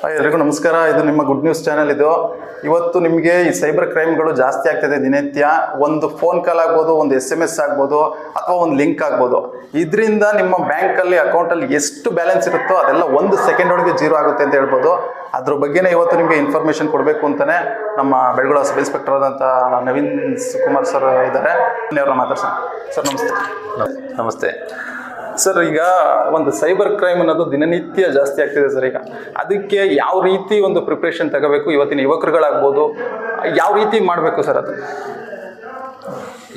Hi ಎಲ್ರಿಗೂ ನಮಸ್ಕಾರ. ಇದು ನಿಮ್ಮ ಗುಡ್ ನ್ಯೂಸ್ ಚಾನೆಲ್ ಇದು. ಇವತ್ತು ನಿಮಗೆ ಈ ಸೈಬರ್ ಕ್ರೈಮ್ಗಳು ಜಾಸ್ತಿ ಆಗ್ತಿದೆ ದಿನನಿತ್ಯ ಒಂದು ಫೋನ್ ಕಾಲ್ ಆಗ್ಬೋದು, ಒಂದು ಎಸ್ ಎಂ ಎಸ್ ಆಗ್ಬೋದು, ಅಥವಾ ಒಂದು ಲಿಂಕ್ ಆಗ್ಬೋದು. ಇದರಿಂದ ನಿಮ್ಮ ಬ್ಯಾಂಕಲ್ಲಿ ಅಕೌಂಟಲ್ಲಿ ಎಷ್ಟು ಬ್ಯಾಲೆನ್ಸ್ ಇರುತ್ತೋ ಅದೆಲ್ಲ ಒಂದು ಸೆಕೆಂಡ್ ಒಳಗೆ ಜೀರೋ ಆಗುತ್ತೆ ಅಂತ ಹೇಳ್ಬೋದು. ಅದ್ರ ಬಗ್ಗೆನೇ ಇವತ್ತು ನಿಮಗೆ ಇನ್ಫಾರ್ಮೇಷನ್ ಕೊಡಬೇಕು ಅಂತಲೇ ನಮ್ಮ ಬೆಳಗುಳ ಸಬ್ ಇನ್ಸ್ಪೆಕ್ಟರ್ ಆದಂಥ ನವೀನ್ ಕುಮಾರ್ ಸರ್ ಇದ್ದಾರೆ. ಅವ್ರನ್ನ ಮಾತಾಡ್ಸೋಣ. ಸರ್ ನಮಸ್ತೆ. ನಮಸ್ತೆ. ಸರ್ ಈಗ ಒಂದು ಸೈಬರ್ ಕ್ರೈಮ್ ಅನ್ನೋದು ದಿನನಿತ್ಯ ಜಾಸ್ತಿ ಆಗ್ತಿದೆ ಸರ್ ಈಗ. ಅದಕ್ಕೆ ಯಾವ ರೀತಿ ಒಂದು ಪ್ರಿಪ್ರೇಷನ್ ತಗೋಬೇಕು? ಇವತ್ತಿನ ಯುವಕರುಗಳಾಗ್ಬೋದು ಯಾವ ರೀತಿ ಮಾಡಬೇಕು ಸರ್ ಅದು?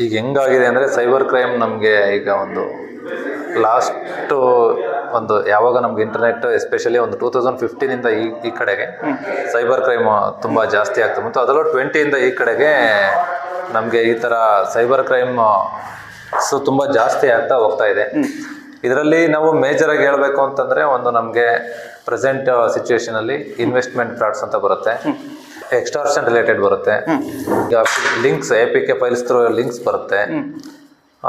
ಈಗ ಹೆಂಗಾಗಿದೆ ಅಂದರೆ ಸೈಬರ್ ಕ್ರೈಮ್ ನಮಗೆ ಈಗ ಒಂದು ಲಾಸ್ಟು ಒಂದು ಯಾವಾಗ ನಮ್ಗೆ ಇಂಟರ್ನೆಟ್ ಎಸ್ಪೆಷಲಿ ಒಂದು ಟೂ ತೌಸಂಡ್ ಫಿಫ್ಟೀನಿಂದ ಈ ಈ ಕಡೆಗೆ ಸೈಬರ್ ಕ್ರೈಮ್ ತುಂಬ ಜಾಸ್ತಿ ಆಗ್ತದೆ ಮತ್ತು ಅದರಲ್ಲೂ ಟ್ವೆಂಟಿಯಿಂದ ಈ ಕಡೆಗೆ ನಮಗೆ ಈ ಥರ ಸೈಬರ್ ಕ್ರೈಮ್ ಸೊ ತುಂಬ ಜಾಸ್ತಿ ಆಗ್ತಾ ಹೋಗ್ತಾ ಇದೆ. ಇದರಲ್ಲಿ ನಾವು ಮೇಜರ್ ಆಗಿ ಹೇಳಬೇಕು ಅಂತಂದ್ರೆ ಒಂದು ನಮಗೆ ಪ್ರೆಸೆಂಟ್ ಸಿಚುವೇಶನಲ್ಲಿ ಇನ್ವೆಸ್ಟ್ಮೆಂಟ್ ಫ್ರಾಡ್ಸ್ ಅಂತ ಬರುತ್ತೆ. ಎಕ್ಸ್ಟಾರ್ಷನ್ ರಿಲೇಟೆಡ್ ಬರುತ್ತೆ. Links A P K files through links ಬರುತ್ತೆ.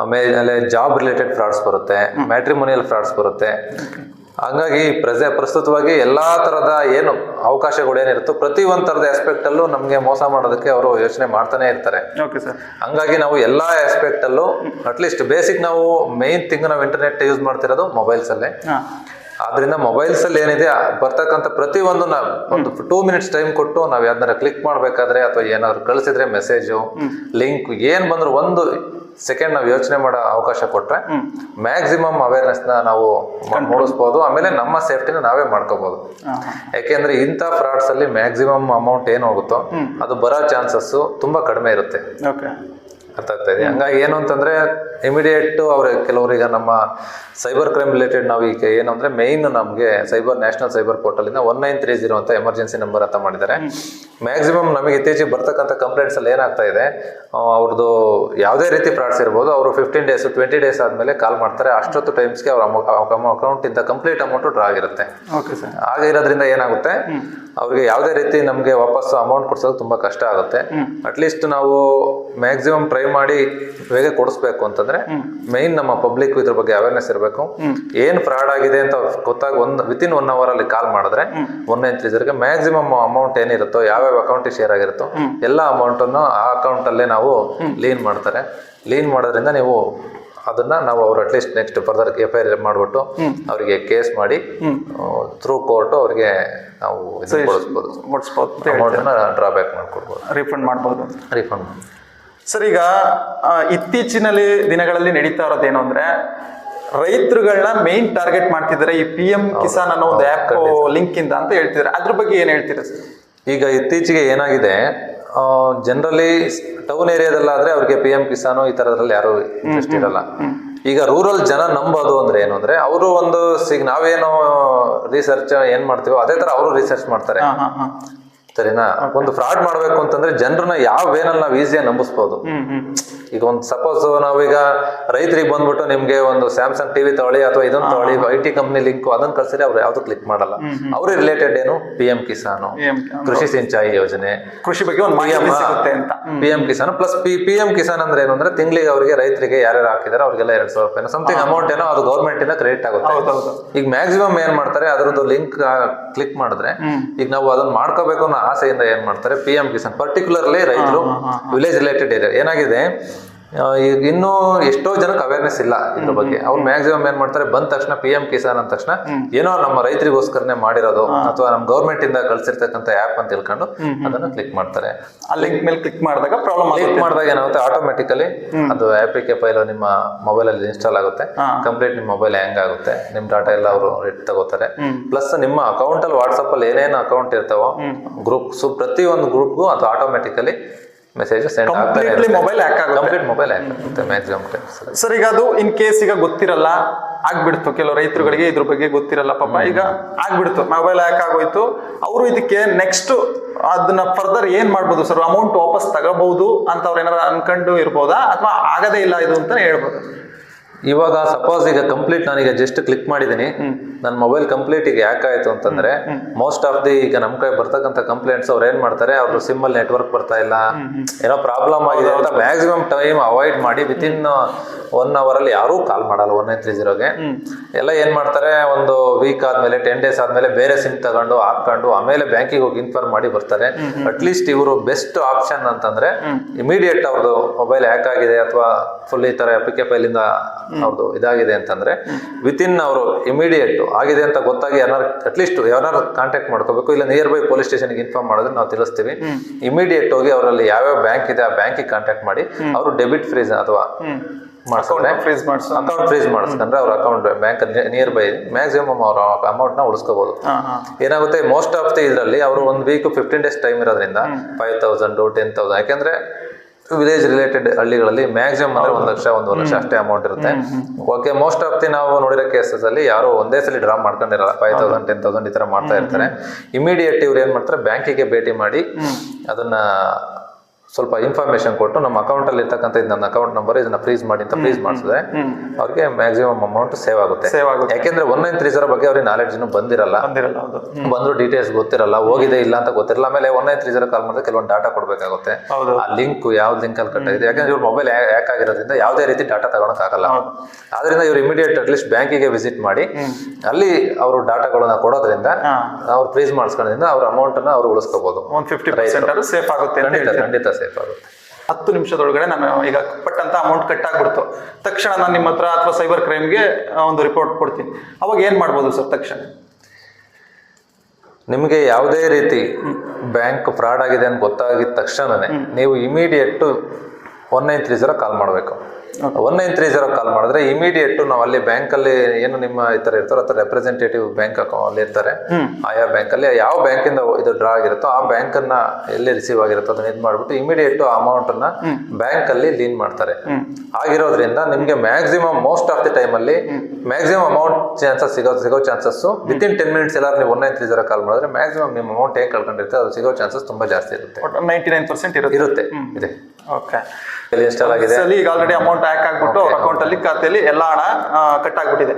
ಆಮೇಲೆ ಜಾಬ್ ರಿಲೇಟೆಡ್ ಫ್ರಾಡ್ಸ್ ಬರುತ್ತೆ. ಮ್ಯಾಟ್ರಿಮೋನಿಯಲ್ ಫ್ರಾಡ್ಸ್ ಬರುತ್ತೆ. ಹಂಗಾಗಿ ಪ್ರಜೆ ಪ್ರಸ್ತುತವಾಗಿ ಎಲ್ಲಾ ತರದ ಏನು ಅವಕಾಶಗಳು ಏನಿರುತ್ತೋ ಪ್ರತಿ ಒಂದು ಥರದ ಆಸ್ಪೆಕ್ಟ್ ಅಲ್ಲೂ ನಮಗೆ ಮೋಸ ಮಾಡೋದಕ್ಕೆ ಅವರು ಯೋಚನೆ ಮಾಡ್ತಾನೆ ಇರ್ತಾರೆ. ಓಕೆ ಸರ್ ಹಂಗಾಗಿ ನಾವು ಎಲ್ಲಾ ಆಸ್ಪೆಕ್ಟ್ ಅಲ್ಲೂ ಅಟ್ಲೀಸ್ಟ್ ಬೇಸಿಕ್ ನಾವು ಮೇನ್ ಥಿಂಗ್ ನಾವು ಇಂಟರ್ನೆಟ್ ಯೂಸ್ ಮಾಡ್ತಿರೋದು ಮೊಬೈಲ್ಸ್ ಅಲ್ಲೇ. ಹಾಂ. ಆದ್ರಿಂದ ಮೊಬೈಲ್ಸ್ ಅಲ್ಲಿ ಏನಿದೆ ಬರ್ತಕ್ಕಂಥ ಪ್ರತಿ ಒಂದು ಒಂದು ಟೂ ಮಿನಿಟ್ಸ್ ಟೈಮ್ ಕೊಟ್ಟು ನಾವು ಯಾವ್ದಾರ ಕ್ಲಿಕ್ ಮಾಡಬೇಕಾದ್ರೆ ಅಥವಾ ಏನಾದ್ರು ಕಳಿಸಿದ್ರೆ ಮೆಸೇಜು ಲಿಂಕ್ ಏನ್ ಬಂದ್ರು ಒಂದು ಸೆಕೆಂಡ್ ನಾವು ಯೋಚನೆ ಮಾಡೋ ಅವಕಾಶ ಕೊಟ್ರೆ ಮ್ಯಾಕ್ಸಿಮಮ್ ಅವೇರ್ನೆಸ್ನ ನಾವು ಮೂಡಿಸಬಹುದು ಮೂಡಿಸ್ಬೋದು. ಆಮೇಲೆ ನಮ್ಮ ಸೇಫ್ಟಿನ ನಾವೇ ಮಾಡ್ಕೋಬಹುದು ಯಾಕೆಂದ್ರೆ ಇಂಥ ಫ್ರಾಡ್ಸ್ ಅಲ್ಲಿ ಮ್ಯಾಕ್ಸಿಮಮ್ ಅಮೌಂಟ್ ಏನು ಹೋಗುತ್ತೋ ಅದು ಬರೋ ಚಾನ್ಸಸ್ ತುಂಬಾ ಕಡಿಮೆ ಇರುತ್ತೆ. ಓಕೆ ಅರ್ಥ ಆಗ್ತಾ ಇದೆ ಹಂಗಾಗಿ ಏನು ಅಂತಂದ್ರೆ ಇಮಿಡಿಯೇಟ್ ಅವ್ರ ಕೆಲವರೀಗ ನಮ್ಮ ಸೈಬರ್ ಕ್ರೈಮ್ ರಿಲೇಟೆಡ್ ನಾವು ಈಗ ಏನು ಅಂದರೆ ಮೇಯ್ನ್ ನಮಗೆ ಸೈಬರ್ ನ್ಯಾಷನಲ್ ಸೈಬರ್ ಪೋರ್ಟಲಿಂದ ಒನ್ ನೈನ್ ತ್ರೀ ಜೀರೋ ಅಂತ ಎಮರ್ಜೆನ್ಸಿ ನಂಬರ್ ಅಂತ ಮಾಡಿದ್ದಾರೆ. ಮ್ಯಾಕ್ಸಿಮಮ್ ನಮಗೆ ಇತ್ತೀಚೆಗೆ ಬರ್ತಕ್ಕಂಥ ಕಂಪ್ಲೇಂಟ್ಸಲ್ಲಿ ಏನಾಗ್ತಾ ಇದೆ ಅವ್ರದ್ದು ಯಾವುದೇ ರೀತಿ ಫ್ರಾಡ್ಸ್ ಇರ್ಬೋದು ಅವರು ಫಿಫ್ಟೀನ್ ಡೇಸ್ ಟ್ವೆಂಟಿ ಡೇಸ್ ಆದಮೇಲೆ ಕಾಲ್ ಮಾಡ್ತಾರೆ ಅಷ್ಟೊತ್ತು ಟೈಮ್ಸ್ಗೆ ಅವ್ರ ಅಕೌಂಟಿಂದ ಕಂಪ್ಲೀಟ್ ಅಮೌಂಟು ಡ್ರಾ ಆಗಿರುತ್ತೆ. ಓಕೆ ಸರ್ ಹಾಗೆ ಇರೋದ್ರಿಂದ ಏನಾಗುತ್ತೆ ಅವ್ರಿಗೆ ಯಾವುದೇ ರೀತಿ ನಮಗೆ ವಾಪಸ್ ಅಮೌಂಟ್ ಕೊಡ್ಸೋದು ತುಂಬ ಕಷ್ಟ ಆಗುತ್ತೆ. ಅಟ್ಲೀಸ್ಟ್ ನಾವು ಮ್ಯಾಕ್ಸಿಮಮ್ ಟ್ರೈ ಮಾಡಿ ಬೇಗ ಕೊಡಿಸ್ಬೇಕು ಅಂತಂದ್ರೆ ಮೈನ್ ನಮ್ಮ ಪಬ್ಲಿಕ್ ಇದ್ರ ಬಗ್ಗೆ ಅವೇರ್ನೆಸ್ ಇರಬೇಕು. ಏನ್ ಫ್ರಾಡ್ ಆಗಿದೆ ಅಂತ ಗೊತ್ತಾಗ ಒಂದ್ ವಿತಿನ್ ಒನ್ ಅವರ್ ಅಲ್ಲಿ ಕಾಲ್ ಮಾಡಿದ್ರೆ ಒನ್ ನೈನ್ ತ್ರೀ ಜರ್ಗೆ ಮ್ಯಾಕ್ಸಿಮಮ್ ಅಮೌಂಟ್ ಏನಿರುತ್ತೋ ಯಾವ್ಯಾವ ಅಕೌಂಟ್ ಶೇರ್ ಆಗಿರುತ್ತೋ ಎಲ್ಲ ಅಮೌಂಟ್ ಅನ್ನು ಆ ಅಕೌಂಟ್ ಅಲ್ಲೇ ನಾವು ಲೀನ್ ಮಾಡ್ತಾರೆ. ಲೀನ್ ಮಾಡೋದ್ರಿಂದ ನೀವು ಅದನ್ನ ನಾವು ಅವ್ರು at least next further F I R ಮಾಡ್ಬಿಟ್ಟು ಅವರಿಗೆ ಕೇಸ್ ಮಾಡಿ ಥ್ರೂ ಕೋರ್ಟ್ ಅವ್ರಿಗೆ ನಾವು ಕೊಡಿಸ್ಬೋದು. ಅಮೌಂಟನ್ನ ಡ್ರಾಬ್ಯಾಕ್ ಮಾಡ್ಕೊಡ್ಬೋದು. ರೀಫಂಡ್ ಮಾಡ್ಬೋದು ರೀಫಂಡ್ ಸರ್ ಈಗ ಇತ್ತೀಚಿನ ಇತ್ತೀಚಿನಲ್ಲಿ ದಿನಗಳಲ್ಲಿ ನಡೀತಾ ಇರೋದೇನು ಅಂದ್ರೆ ರೈತರುಗಳನ್ನ ಮೇನ್ ಟಾರ್ಗೆಟ್ ಮಾಡ್ತಿದ್ದಾರೆ ಈ ಪಿ ಎಂ ಕಿಸಾನ್ ಅನ್ನೋ ಒಂದು ಆ್ಯಪ್ ಲಿಂಕ್ ಇಂದ ಅಂತ ಹೇಳ್ತಿದ್ದಾರೆ. ಅದ್ರ ಬಗ್ಗೆ ಏನ್ ಹೇಳ್ತೀರಾ ಸರ್? ಈಗ ಇತ್ತೀಚೆಗೆ ಏನಾಗಿದೆ ಜನರಲಿ ಟೌನ್ ಏರಿಯಾದಲ್ಲಾದ್ರೆ ಅವ್ರಿಗೆ ಪಿ ಎಂ ಕಿಸಾನ್ ಈ ತರದ್ರಲ್ಲಿ ಯಾರು ಇಂಟ್ರೆಸ್ಟ್ ಇರಲ್ಲ. ಈಗ ರೂರಲ್ ಜನ ನಂಬೋದು ಅಂದ್ರೆ ಏನು ಅಂದ್ರೆ ಅವರು ಒಂದು ಸಿಗ್ ನಾವೇನು ರಿಸರ್ಚ್ ಏನ್ ಮಾಡ್ತೀವೋ ಅದೇ ತರ ಅವರು ರಿಸರ್ಚ್ ಮಾಡ್ತಾರೆ. ಸರಿನಾ? ಒಂದು ಫ್ರಾಡ್ ಮಾಡ್ಬೇಕು ಅಂತಂದ್ರೆ ಜನರನ್ನ ಯಾವ ವೇನಲ್ಲಿ ನಾವು ಈಸಿಯಾಗಿ ನಂಬಿಸ್ಬೋದು. ಈಗ ಒಂದು ಸಪೋಸ್ ನಾವೀಗ ರೈತರಿಗೆ ಬಂದ್ಬಿಟ್ಟು ನಿಮ್ಗೆ ಒಂದು ಸ್ಯಾಮ್ಸಂಗ್ ಟಿವಿ ತಗೊಳ್ಳಿ ಅಥವಾ ಇದನ್ನ ತಗೊಳ್ಳಿ ಐ ಟಿ ಕಂಪ್ನಿ ಲಿಂಕ್ ಅದನ್ನ ಕಳ್ಸಿದ್ರೆ ಅವ್ರು ಯಾವ್ದು ಕ್ಲಿಕ್ ಮಾಡಲ್ಲ. ಅವ್ರಿಗೆ ರಿಲೇಟೆಡ್ ಏನು? ಪಿ ಎಂ ಕಿಸಾನ್ ಕೃಷಿ ಸಿಂಚಾಯಿ ಯೋಜನೆ. ಕೃಷಿ ಬಗ್ಗೆ ಒಂದು P M Kisan plus P P M Kisan ಅಂದ್ರೆ ಏನು ಅಂದ್ರೆ ತಿಂಗಳಿಗೆ ಅವರಿಗೆ ರೈತರಿಗೆ ಯಾರ್ಯಾರು ಹಾಕಿದಾರೆ ಅವ್ರಿಗೆಲ್ಲ ಎರಡ್ ಸಾವಿರ ರೂಪಾಯಿ ಸಮಥಿಂಗ್ ಅಮೌಂಟ್ ಏನೋ ಅದು ಗೌರ್ಮೆಂಟ್ ಇಂದ ಕ್ರೆಡಿಟ್ ಆಗುತ್ತೆ. ಈಗ ಮ್ಯಾಕ್ಸಿಮಮ್ ಏನ್ ಮಾಡ್ತಾರೆ ಅದರದ್ದು ಲಿಂಕ್ ಕ್ಲಿಕ್ ಮಾಡಿದ್ರೆ ಈಗ ನಾವು ಅದನ್ನ ಮಾಡ್ಕೋಬೇಕು ಅನ್ನೋ ಆಸೆಯಿಂದ ಏನ್ ಮಾಡ್ತಾರೆ ಪಿ ಎಂ ಕಿಸಾನ್ ಪರ್ಟಿಕ್ಯುಲರ್ಲಿ ರೈತರು ವಿಲೇಜ್ ರಿಲೇಟೆಡ್ ಏರಿಯಾ ಏನಾಗಿದೆ? ಈಗ ಇನ್ನೂ ಎಷ್ಟೋ ಜನಕ್ಕೆ ಅವೇರ್ನೆಸ್ ಇಲ್ಲ ಇದ್ರ ಬಗ್ಗೆ. ಅವ್ರು ಮ್ಯಾಕ್ಸಿಮಮ್ ಏನ್ ಮಾಡ್ತಾರೆ ಬಂದ ತಕ್ಷಣ ಪಿ ಎಂ ಕಿಸಾನ್ ಅಂದ ತಕ್ಷಣ ಏನೋ ನಮ್ಮ ರೈತರಿಗೋಸ್ಕರನೇ ಮಾಡಿರೋದು ಅಥವಾ ನಮ್ಮ ಗೌರ್ಮೆಂಟ್ ಇಂದ ಕಳ್ಸಿರ್ತಕ್ಕಂಥ ಆ್ಯಪ್ ಅಂತ ತಿಳ್ಕೊಂಡು ಅದನ್ನ ಕ್ಲಿಕ್ ಮಾಡ್ತಾರೆ. ಆ ಲಿಂಕ್ ಮೇಲೆ ಕ್ಲಿಕ್ ಮಾಡಿದಾಗ ಪ್ರಾಬ್ಲಮ್ ಕ್ಲಿಕ್ ಮಾಡಿದಾಗ ಏನಾಗುತ್ತೆ? ಆಟೋಮೆಟಿಕಲಿ ಅದು ಕೆ ಫೈಲ್ ನಿಮ್ಮ ಮೊಬೈಲ್ ಅಲ್ಲಿ ಇನ್ಸ್ಟಾಲ್ ಆಗುತ್ತೆ. ಕಂಪ್ಲೀಟ್ ನಿಮ್ಮ ಮೊಬೈಲ್ ಹ್ಯಾಂಗ್ ಆಗುತ್ತೆ. ನಿಮ್ ಡಾಟಾ ಎಲ್ಲ ಅವರು ರೇಟ್ ತಗೋತಾರೆ. ಪ್ಲಸ್ ನಿಮ್ಮ ಅಕೌಂಟ್ ಅಲ್ಲಿ ವಾಟ್ಸಪ್ ಅಲ್ಲಿ ಏನೇನು ಅಕೌಂಟ್ ಇರ್ತಾವೋ ಗ್ರೂಪ್ ಸೊ ಪ್ರತಿ ಒಂದು ಗ್ರೂಪ್ಗೂ ಅದು automatically message send completely mobile hack ಆಗುತ್ತೆ. ಕಂಪ್ಲೀಟ್ ಮೊಬೈಲ್ ಹ್ಯಾಕ್ ಆಗುತ್ತೆ. ಮ್ಯಾಕ್ಸಿಮಮ್ ಟೈಮ್ಸ್ ಸರ್ ಈಗ ಅದು ಇನ್ ಕೇಸ್ ಈಗ ಗೊತ್ತಿರಲ್ಲ ಆಗ್ಬಿಡ್ತು. ಕೆಲವು ರೈತರುಗಳಿಗೆ ಇದ್ರ ಬಗ್ಗೆ ಗೊತ್ತಿರಲ್ಲ ಪಾಪ. ಈಗ ಆಗ್ಬಿಡ್ತು. ಮೊಬೈಲ್ ಹ್ಯಾಕ್ ಆಗೋಯ್ತು. ಅವರು ಇದಕ್ಕೆ ನೆಕ್ಸ್ಟ್ ಅದನ್ನ ಫರ್ದರ್ ಏನ್ ಮಾಡ್ಬೋದು ಸರ್ ಅಮೌಂಟ್ ವಾಪಸ್ ತಗೋಬಹುದು ಅಂತ ಅವ್ರು ಏನಾರ ಅನ್ಕೊಂಡು ಇರ್ಬೋದಾ? ಅಥವಾ ಆಗದೇ ಇಲ್ಲ ಇದು ಅಂತ ಹೇಳ್ಬೋದು? ಇವಾಗ ಸಪೋಸ್ ಈಗ ಕಂಪ್ಲೀಟ್ ನಾನೀಗ ಜಸ್ಟ್ ಕ್ಲಿಕ್ ಮಾಡಿದೀನಿ. ನನ್ನ ಮೊಬೈಲ್ ಕಂಪ್ಲೀಟ್ ಈಗ ಆಯ್ತು ಅಂತಂದ್ರೆ ಮೋಸ್ಟ್ ಆಫ್ ದಿ ಈಗ ನಮ್ ಕೈ ಬರ್ತಕ್ಕಂಥ ಕಂಪ್ಲೇಂಟ್ಸ್ ಅವ್ರು ಏನ್ ಮಾಡ್ತಾರೆ? ಅವ್ರ ಸಿಮ್ ಅಲ್ಲಿ ನೆಟ್ವರ್ಕ್ ಬರ್ತಾ ಇಲ್ಲ. ಏನೋ ಪ್ರಾಬ್ಲಮ್ ಆಗಿದೆ ಅಂತ ಮ್ಯಾಕ್ಸಿಮಮ್ ಟೈಮ್ ಅವಾಯ್ಡ್ ಮಾಡಿ ವಿತ್ ಇನ್ ಒನ್ ಅವರ್ ಅಲ್ಲಿ ಯಾರೂ ಕಾಲ್ ಮಾಡಲ್ಲ ಒನ್ ನೈನ್ ತ್ರೀ ಜೀರೋಗೆ ಎಲ್ಲ ಏನ್ ಮಾಡ್ತಾರೆ? ಒಂದು ವೀಕ್ ಆದ್ಮೇಲೆ ಟೆನ್ ಡೇಸ್ ಆದ್ಮೇಲೆ ಬೇರೆ ಸಿಮ್ ತಗೊಂಡು ಹಾಕೊಂಡು ಆಮೇಲೆ ಬ್ಯಾಂಕಿಗೆ ಹೋಗಿ ಇನ್ಫಾರ್ಮ್ ಮಾಡಿ ಬರ್ತಾರೆ. ಅಟ್ಲೀಸ್ಟ್ ಇವರು ಬೆಸ್ಟ್ ಆಪ್ಷನ್ ಅಂತಂದ್ರೆ ಇಮಿಡಿಯೇಟ್ ಅವ್ರದ್ದು ಮೊಬೈಲ್ ಹ್ಯಾಕ್ ಆಗಿದೆ ಅಥವಾ ಫುಲ್ ಈ ತರ ಪಿಕೆ ಫೈಲಿಂದ ಅವ್ರದ್ದು ಇದಾಗಿದೆ ಅಂತಂದ್ರೆ ವಿತ್ ಇನ್ ಅವರು ಇಮಿಡಿಯೇಟ್ ಆಗಿದೆ ಅಂತ ಗೊತ್ತಾಗಿ ಯಾರು ಅಟ್ಲೀಸ್ಟ್ ಯಾರು ಕಾಂಟ್ಯಾಕ್ಟ್ ಮಾಡ್ಕೋಬೇಕು ಇಲ್ಲ ನಿಯರ್ ಬೈ ಪೊಲೀಸ್ ಸ್ಟೇಷನ್ಗೆ ಇನ್ಫಾರ್ಮ್ ಮಾಡಿದ್ರೆ ನಾವು ತಿಳಿಸ್ತೀವಿ. ಇಮಿಡಿಯೇಟ್ ಹೋಗಿ ಅವರಲ್ಲಿ ಯಾವ್ಯಾವ ಬ್ಯಾಂಕ್ ಇದೆ ಆ ಬ್ಯಾಂಕಿಗೆ ಕಾಂಟ್ಯಾಕ್ಟ್ ಮಾಡಿ ಅವರು ಡೆಬಿಟ್ ಫ್ರೀಸ್ ಅಥವಾ ಮಾಡಿಸ್ಕೊಂಡ್ರೆ ಫ್ರೀಸ್ ಮಾಡಿಸು ಅಕೌಂಟ್ ಫ್ರೀಸ್ ಮಾಡಿಸ್ಕೊಂಡ್ರೆ ಅವ್ರ account bank nearby maximum ಅವ್ರ ಅಮೌಂಟ್ನ ಉಳಿಸ್ಕೋಬಹುದು ಏನಾಗುತ್ತೆ ಮೋಸ್ಟ್ ಆಫ್ ದಿ ಇದರಲ್ಲಿ ಅವರು ಒಂದು ವೀಕ್ ಫಿಫ್ಟೀನ್ ಡೇಸ್ ಟೈಮ್ ಇರೋದ್ರಿಂದ ಫೈವ್ ತೌಸಂಡ್ ಟೆನ್ ತೌಸಂಡ್ ಯಾಕೆಂದ್ರೆ ವಿಲೇಜ್ ರಿಲೇಟೆಡ್ ಹಳ್ಳಿಗಳಲ್ಲಿ ಮ್ಯಾಕ್ಸಿಮಮ್ ಅಂದ್ರೆ ಒಂದು ಲಕ್ಷ ಒಂದು ಲಕ್ಷ ಅಷ್ಟೇ ಅಮೌಂಟ್ ಇರುತ್ತೆ. ಓಕೆ ಮೋಸ್ಟ್ ಆಫ್ ದಿ ನಾವು ನೋಡಿರೋ ಕೇಸಸ್ ಅಲ್ಲಿ ಯಾರು ಒಂದೇ ಸಲ ಡ್ರಾ ಮಾಡ್ಕೊಂಡಿರಲ್ಲ. ಫೈವ್ ತೌಸಂಡ್ ಟೆನ್ ತೌಸಂಡ್ ಈ ತರ ಮಾಡ್ತಾ ಇರ್ತಾರೆ. ಇಮಿಡಿಯೇಟ್ ಇವ್ರು ಏನ್ ಮಾಡ್ತಾರೆ ಬ್ಯಾಂಕಿಗೆ ಭೇಟಿ ಮಾಡಿ ಅದನ್ನ ಸ್ವಲ್ಪ ಇನ್ಫಾರ್ಮೇಶನ್ ಕೊಟ್ಟು ನಮ್ಮ ಅಕೌಂಟ್ ಅಲ್ಲಿ ಇರ್ತಕ್ಕಂಥ ಇದು ನನ್ನ ಅಕೌಂಟ್ ನಂಬರ್ ಇದನ್ನ ಫ್ರೀಸ್ ಮಾಡಿ ಅಂತ ಫ್ರೀಸ್ ಮಾಡಿಸಿದ್ರೆ ಅವ್ರಿಗೆ ಮ್ಯಾಕ್ಸಿಮಮ್ ಅಮೌಂಟ್ ಸೇವ್ ಆಗುತ್ತೆ. ಯಾಕೆಂದ್ರೆ ಒನ್ ನೈನ್ ತ್ರೀ ಜೀರೋ ಬಗ್ಗೆ ಅವ್ರಿಗೆ ನಾಲೆಡ್ಜ್ ಬಂದಿರಲ್ಲ. ಬಂದ್ರು ಡೀಟೇಲ್ಸ್ ಗೊತ್ತಿರಲ್ಲ ಹೋಗಿದೆ ಇಲ್ಲ ಅಂತ ಗೊತ್ತಿರಲ್ಲ. ಆಮೇಲೆ one nine three zero call ಮಾಡಿದ್ರೆ ಕೆಲವೊಂದು ಡಾಟಾ ಕೊಡಬೇಕಾಗುತ್ತೆ. ಆ ಲಿಂಕ್ ಯಾವ ಲಿಂಕ್ ಅಲ್ಲಿ ಕಟ್ ಆಗಿದೆ? ಯಾಕಂದ್ರೆ ಇವ್ರು ಮೊಬೈಲ್ ಹ್ಯಾಕ್ ಆಗಿರೋದ್ರಿಂದ ಯಾವುದೇ ರೀತಿ ಡಾಟಾ ತಗೊಳಕ್ ಆಗಲ್ಲ. ಆದ್ರಿಂದ ಇವ್ರು ಇಮಿಡಿಯೇಟ್ ಅಟ್ಲೀಸ್ಟ್ ಬ್ಯಾಂಕಿಗೆ ವಿಸಿಟ್ ಮಾಡಿ ಅಲ್ಲಿ ಅವರು ಡಾಟಾಗಳನ್ನ ಕೊಡೋದ್ರಿಂದ ಅವ್ರು ಫ್ರೀಸ್ ಮಾಡಿಸ್ಕೊಳ್ಳೋದ್ರಿಂದ ಅವ್ರ ಅಮೌಂಟ್ ಅನ್ನ ಅವ್ರು ಉಳಿಸ್ಕೋಬಹುದು ಸೇಫ್ ಆಗುತ್ತೆ ಖಂಡಿತ ಸರ್ ಖಂಡಿತ ಸೇಫ್ ಆಗುತ್ತೆ. ಹತ್ತು ನಿಮಿಷದೊಳಗಡೆ ನಾನು ಈಗ ಪಟ್ಟಂತ ಅಮೌಂಟ್ ಕಟ್ ಆಗ್ಬಿಡ್ತು ತಕ್ಷಣ ನಾನು ನಿಮ್ಮ ಹತ್ರ ಅಥವಾ ಸೈಬರ್ ಕ್ರೈಮ್ಗೆ ಒಂದು ರಿಪೋರ್ಟ್ ಕೊಡ್ತೀನಿ. ಅವಾಗ ಏನ್ ಮಾಡ್ಬೋದು ಸರ್ ತಕ್ಷಣ? ನಿಮಗೆ ಯಾವುದೇ ರೀತಿ ಬ್ಯಾಂಕ್ ಫ್ರಾಡ್ ಆಗಿದೆ ಅಂತ ಗೊತ್ತಾಗಿದ ತಕ್ಷಣನೇ ನೀವು immediate one nine three zero call ಮಾಡಬೇಕು. One nine three zero call ಮಾಡಿದ್ರೆ ಇಮಿಡಿಯೇಟ್ ನಾವು ಅಲ್ಲಿ ಬ್ಯಾಂಕಲ್ಲಿ ಏನು ನಿಮ್ಮ ಈ ಥರ ಇರ್ತಾರೋ ಅಥವಾ ರೆಪ್ರೆಸೆಂಟೇಟಿವ್ ಬ್ಯಾಂಕ್ ಅಕೌಂಟ್ ಅಲ್ಲಿ ಇರ್ತಾರೆ. ಆಯಾ ಬ್ಯಾಂಕಲ್ಲಿ ಯಾವ ಬ್ಯಾಂಕಿಂದ ಇದು ಡ್ರಾ ಆಗಿರುತ್ತೋ ಆ ಬ್ಯಾಂಕನ್ನ ಎಲ್ಲಿ ರಿಸೀವ್ ಆಗಿರುತ್ತೋ ಅದನ್ನ ಇದು ಮಾಡ್ಬಿಟ್ಟು ಇಮಿಡಿಯೇಟ್ ಆ ಅಮೌಂಟನ್ನ ಬ್ಯಾಂಕಲ್ಲಿ ಲೀನ್ ಮಾಡ್ತಾರೆ. ಆಗಿರೋದ್ರಿಂದ ನಿಮಗೆ ಮ್ಯಾಕ್ಸಿಮಮ್ ಮೋಸ್ಟ್ ಆಫ್ ದಿ ಟೈಮಲ್ಲಿ ಮ್ಯಾಕ್ಸಿಮಮ್ ಅಮೌಂಟ್ ಚಾನ್ಸಸ್ ಸಿಗೋ ಸಿಗೋ chances within ten minutes ಎಲ್ಲ ನೀವು one nine three zero call ಮಾಡಿದ್ರೆ ಮ್ಯಾಕ್ಸಿಮಮ್ ನಿಮ್ಮ ಅಮೌಂಟ್ ಹೇಗೆ ಕಳ್ಕೊಂಡಿರುತ್ತೆ ಅದು ಸಿಗೋ ಚಾನ್ಸಸ್ ತುಂಬಾ ಜಾಸ್ತಿ ಇರುತ್ತೆ. ನೈಂಟಿ ನೈನ್ ಪರ್ಸೆಂಟ್ ಇರುತ್ತೆ. ಇರುತ್ತೆ. ಇದೆ. ಓಕೆ ಇನ್ಸ್ಟಾಲ್ ಆಗಿದೆ. ಈಗ ಆಲ್ರೆಡಿ ಅಮೌಂಟ್ ಹ್ಯಾಕ್ ಆಗ್ಬಿಟ್ಟು ಅವ್ರ ಅಕೌಂಟ್ ಅಲ್ಲಿ ಖಾತೆಯಲ್ಲಿ ಎಲ್ಲ ಹಣ ಕಟ್ ಆಗ್ಬಿಟ್ಟಿದೆ.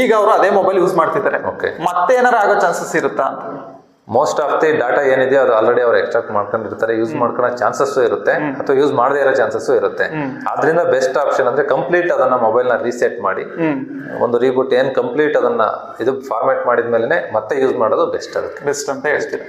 ಈಗ ಅವರು ಅದೇ ಮೊಬೈಲ್ ಯೂಸ್ ಮಾಡ್ತಿದ್ದಾರೆ. Okay. ಮತ್ತೆ ಏನಾರ ಆಗೋ ಚಾನ್ಸಸ್ ಇರುತ್ತಾ? ಮೋಸ್ಟ್ ಆಫ್ ದಿ ಡಾಟಾ ಏನಿದೆಯೋ ಅದು ಆಲ್ರೆಡಿ ಅವ್ರು ಎಕ್ಸ್ಟ್ರಾಕ್ಟ್ ಮಾಡ್ಕೊಂಡಿರ್ತಾರೆ. ಯೂಸ್ ಮಾಡ್ಕೊಳ್ಳೋ ಚಾನ್ಸಸ್ ಇರುತ್ತೆ. ಅಥವಾ ಯೂಸ್ ಮಾಡದೇ ಇರೋ ಚಾನ್ಸಸ್ ಇರುತ್ತೆ. ಆದ್ರಿಂದ ಬೆಸ್ಟ್ ಆಪ್ಷನ್ ಅಂದ್ರೆ ಕಂಪ್ಲೀಟ್ ಅದನ್ನ ಮೊಬೈಲ್ನ ರೀಸೆಟ್ ಮಾಡಿ. ಒಂದು ರೀಬೂಟ್ ಏನ್ ಕಂಪ್ಲೀಟ್ ಅದನ್ನ ಇದು ಫಾರ್ಮ್ಯಾಟ್ ಮಾಡಿದ್ಮೇಲೆ ಮತ್ತೆ ಯೂಸ್ ಮಾಡೋದು ಬೆಸ್ಟ್ ಅದಕ್ಕೆ ಬೆಸ್ಟ್ ಅಂತ ಹೇಳ್ತೀರಾ?